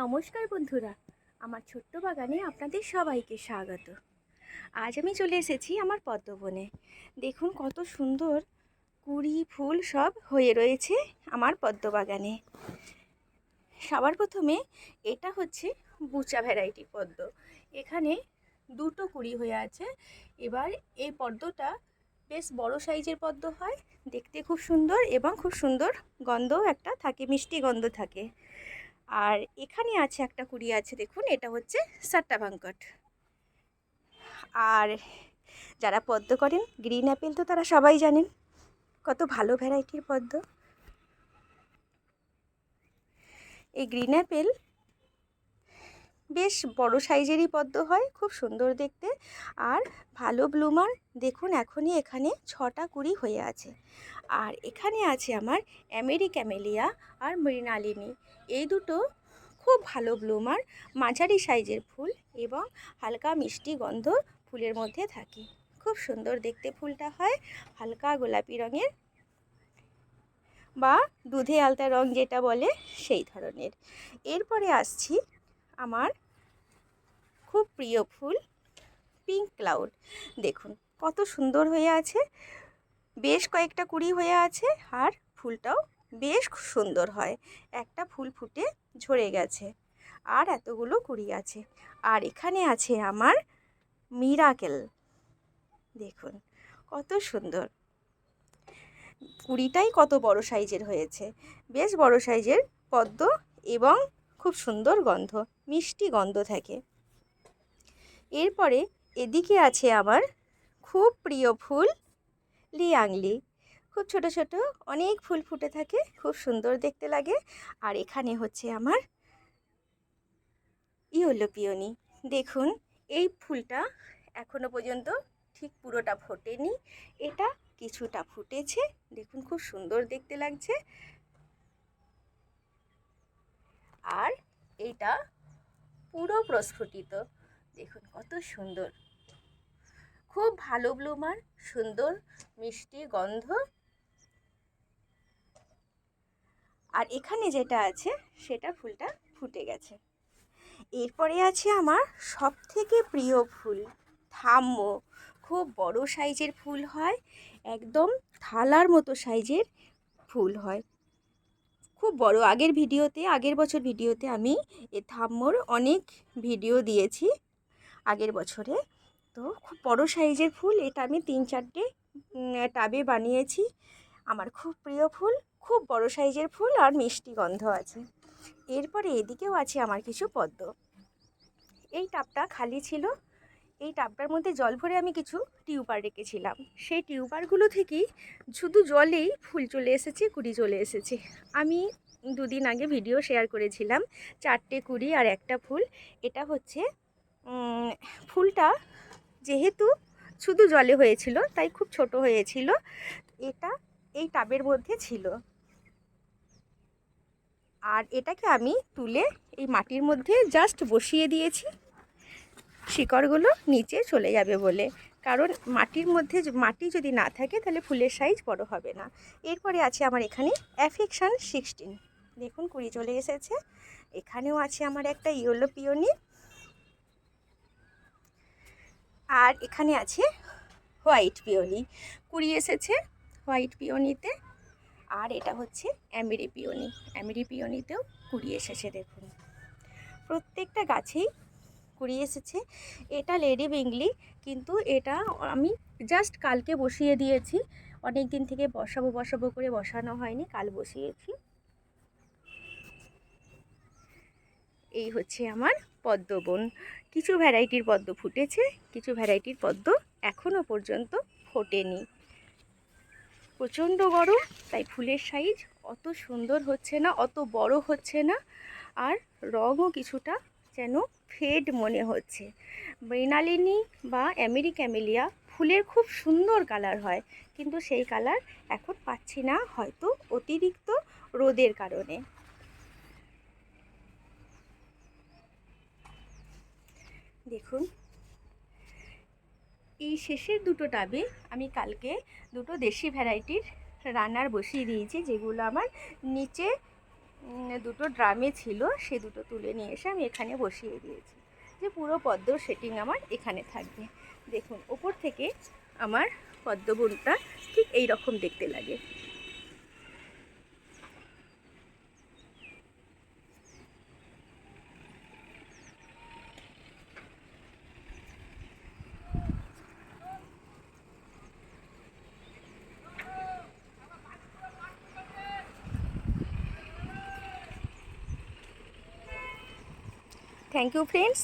নমস্কার বন্ধুরা। আমার ছোট্ট বাগানে আপনাদের সবাইকে স্বাগত। আজ আমি চলে এসেছি আমার পদ্মবনে। দেখুন কত সুন্দর কুড়ি ফুল সব হয়ে রয়েছে আমার পদ্ম বাগানে সবার প্রথমে এটা হচ্ছে বুচা ভ্যারাইটি পদ্ম। এখানে দুটো কুড়ি হয়ে আছে। এবার এই পদ্মটা বেশ বড় সাইজের পদ্ম হয়, দেখতে খুব সুন্দর এবং খুব সুন্দর গন্ধও একটা থাকে, মিষ্টি গন্ধ থাকে। আর এখানে আছে একটা কুড়ি আছে, দেখুন, এটা হচ্ছে সাট্টা ভাঙ্কট আর যারা পদ্ম করেন, গ্রিন অ্যাপেল তো তারা সবাই জানেন, কত ভালো ভ্যারাইটির পদ্ম। এই গ্রিন অ্যাপেল বেশ বড় সাইজেরই পদ্ম হয়, খুব সুন্দর দেখতে। আর ভালো ব্লুমার, দেখুন এখনই এখানে ছটা কুড়ি হয়ে আছে। আর এখানে আছে আমার আমেরিক্যামেলিয়া আর মৃণালিনী। এই দুটো খুব ভালো ব্লুমার, মাঝারি সাইজের ফুল এবং হালকা মিষ্টি গন্ধ ফুলের মধ্যে থাকে। খুব সুন্দর দেখতে ফুলটা হয়, হালকা গোলাপি রঙের বা দুধে আলতা রং যেটা বলে সেই ধরনের। এরপরে আসছি আমার খুব প্রিয় ফুল পিঙ্ক ক্লাউড দেখুন, কত সুন্দর হয়ে আছে, বেশ কয়েকটা কুড়ি হয়ে আছে, আর ফুলটাও বেশ সুন্দর হয়। একটা ফুল ফুটে ঝরে গেছে, আর এতগুলো কুড়ি আছে। আর এখানে আছে আমার মিরাকেল দেখুন, কত সুন্দর। কুড়িটাই কত বড় সাইজের হয়েছে, বেশ বড় সাইজের পদ্ম এবং খুব সুন্দর গন্ধ, মিষ্টি গন্ধ থাকে। এরপরে এদিকে আছে আমার খুব প্রিয় ফুল লিয়াংলি। খুব ছোট ছোট, অনেক ফুল ফুটে থাকে, খুব সুন্দর দেখতে লাগে। আর এখানে হচ্ছে আমার ইয়েলো পিওনি। দেখুন, এই ফুলটা এখনও পর্যন্ত ঠিক পুরোটা ফোটেনি। এটা কিছুটা ফুটেছে। দেখুন, খুব সুন্দর দেখতে লাগছে। আর এটা পুরো প্রস্ফুটিত। দেখুন কত সুন্দর। খুব ভালো ব্লুমার, সুন্দর, মিষ্টি গন্ধ। আর এখানে যেটা আছে, সেটা ফুলটা ফুটে গেছে। এরপরে আছে আমার সব থেকে প্রিয় ফুল থাম্য খুব বড় সাইজের ফুল হয়, একদম থালার মতো সাইজের ফুল হয়। খুব বড়, আগের ভিডিওতে, আগের বছর ভিডিওতে আমি এ থাম্মর অনেক ভিডিও দিয়েছি। আগের বছরে। তো খুব বড়ো সাইজের ফুল, এটা আমি তিন চারটে টাবে বানিয়েছি। আমার খুব প্রিয় ফুল, খুব বড় সাইজের ফুল আর মিষ্টি গন্ধ আছে। এরপরে এদিকেও আছে আমার কিছু পদ্ম। এই টাবটা খালি ছিল। এই টাবটার মধ্যে জল ভরে আমি কিছু টিউবার রেখেছিলাম। সেই টিউবারগুলো থেকেই শুধু জলেই ফুল চলে এসেছে, কুড়ি চলে এসেছে। আমি দুদিন আগে ভিডিও শেয়ার করেছিলাম, চারটে কুড়ি আর একটা ফুল। এটা হচ্ছে ফুলটা যেহেতু শুধু জলে হয়েছিল, তাই খুব ছোট হয়েছিল। এটা এই টাবের মধ্যে ছিল। আর এটাকে আমি তুলে এই মাটির মধ্যে জাস্ট বসিয়ে দিয়েছি। শিকড়গুলো নিচে চলে যাবে বলে। কারণ মাটির মধ্যে মাটি যদি না থাকে, তাহলে ফুলের সাইজ বড় হবে না। এরপরে আছে আমার এখানে অ্যাফেকশান সিক্সটিন দেখুন, কুড়ি চলে এসেছে। এখানেও আছে আমার একটা ইয়েলো পিওনি আর এখানে আছে হোয়াইট পিওনি। কুড়ি এসেছে হোয়াইট পিওনিতে। আর এটা হচ্ছে অ্যামেরি পিওনি। অ্যামেরি পিওনিতেও কুড়ি এসেছে, দেখুন। প্রত্যেকটা গাছেই কুড়ি এসেছে। এটা লেডি বেঙ্গলি, কিন্তু এটা আমি জাস্ট কালকে বসিয়ে দিয়েছি। অনেক দিন থেকে বসাবো বসাবো করে বসানো হয়নি, কাল বসিয়েছি। এই হচ্ছে আমার পদ্মবন। কিছু ভ্যারাইটির পদ্ম ফুটেছে, কিছু ভ্যারাইটির পদ্ম এখনও পর্যন্ত ফোটেনি। প্রচণ্ড গরম, তাই ফুলের সাইজ অত সুন্দর হচ্ছে না, অত বড় হচ্ছে না, আর রঙও কিছুটা যেন ফেড মনে হচ্ছে। মৃণালিনী বা আমেরিক্যামেলিয়া ফুলের খুব সুন্দর কালার হয়, কিন্তু সেই কালার এখন পাচ্ছি না হয়তো অতিরিক্ত রোদের কারণে। দেখুন। এই শেষের দুটো টাবে আমি কালকে দুটো দেশি ভ্যারাইটির রানার বসিয়ে দিয়েছি, যেগুলো আমার নিচে দুটো ড্রামে ছিল, সে দুটো তুলে নিয়ে এসে আমি এখানে বসিয়ে দিয়েছি। যে পুরো পদ্মর সেটিং আমার এখানে থাকবে। দেখুন, ওপর থেকে আমার পদ্মবনটা ঠিক এই রকম দেখতে লাগে। Thank you friends